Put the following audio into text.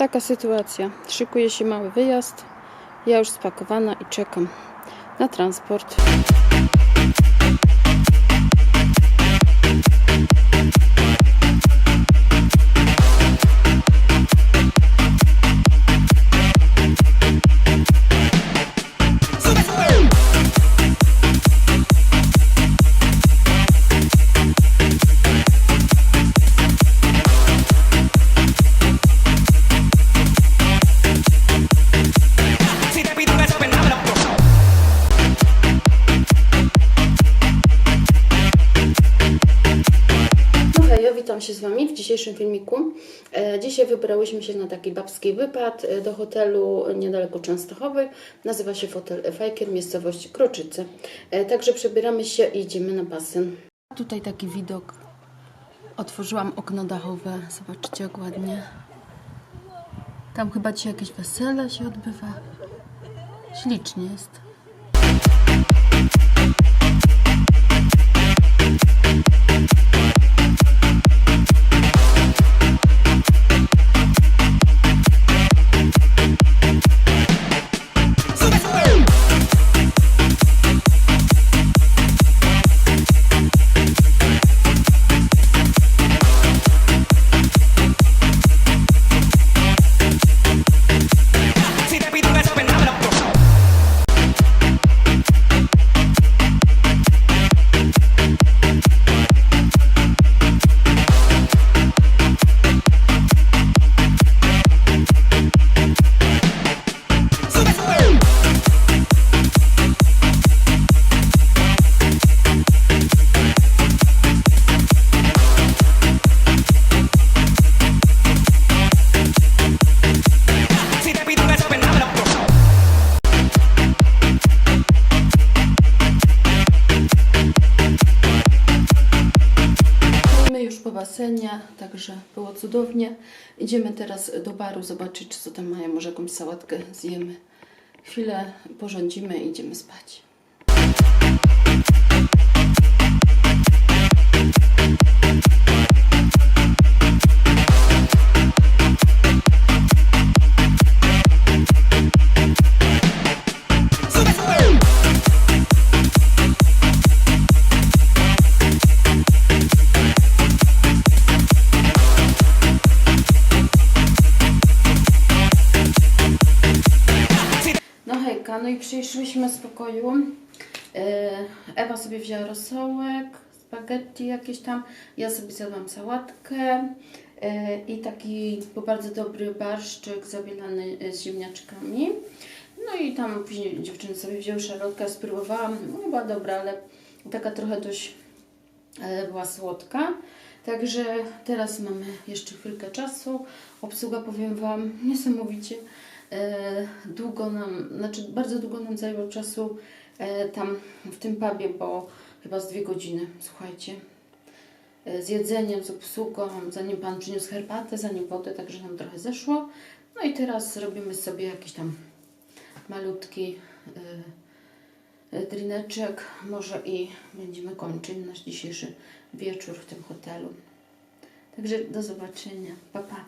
Taka sytuacja. Szykuje się mały wyjazd. Ja już spakowana i czekam na transport. Się z Wami w dzisiejszym filmiku. E, dzisiaj wybrałyśmy się na taki babski wypad e, do hotelu niedaleko Częstochowy. Nazywa się Hotel Fajkier, miejscowość Kroczyce. E, także przebieramy się i idziemy na basen. Tutaj taki widok. Otworzyłam okno dachowe. Zobaczcie jak ładnie. Tam chyba dzisiaj jakieś wesele się odbywa. Ślicznie jest. Także było cudownie. Idziemy teraz do baru zobaczyć, czy co tam mają. Może jakąś sałatkę zjemy. Chwilę porządzimy i idziemy spać. I przyszliśmy z pokoju. E, Ewa sobie wzięła rosołek, spaghetti jakieś tam. Ja sobie zjadłam sałatkę e, i taki bo bardzo dobry barszczyk zabielany e, z ziemniaczkami. No i tam później dziewczyny sobie wzięły szarlotkę, spróbowałam. No była dobra, ale taka trochę dość była słodka. Także teraz mamy jeszcze chwilkę czasu. Obsługa, powiem Wam, niesamowicie długo nam, znaczy bardzo długo nam zajęło czasu e, tam w tym pubie, bo chyba z dwie godziny, słuchajcie. E, z jedzeniem, z obsługą, zanim Pan przyniósł herbatę, zanim wodę, także nam trochę zeszło. No i teraz robimy sobie jakiś tam malutki e, e, drineczek, może i będziemy kończyć nasz dzisiejszy wieczór w tym hotelu. Także do zobaczenia. Pa, pa.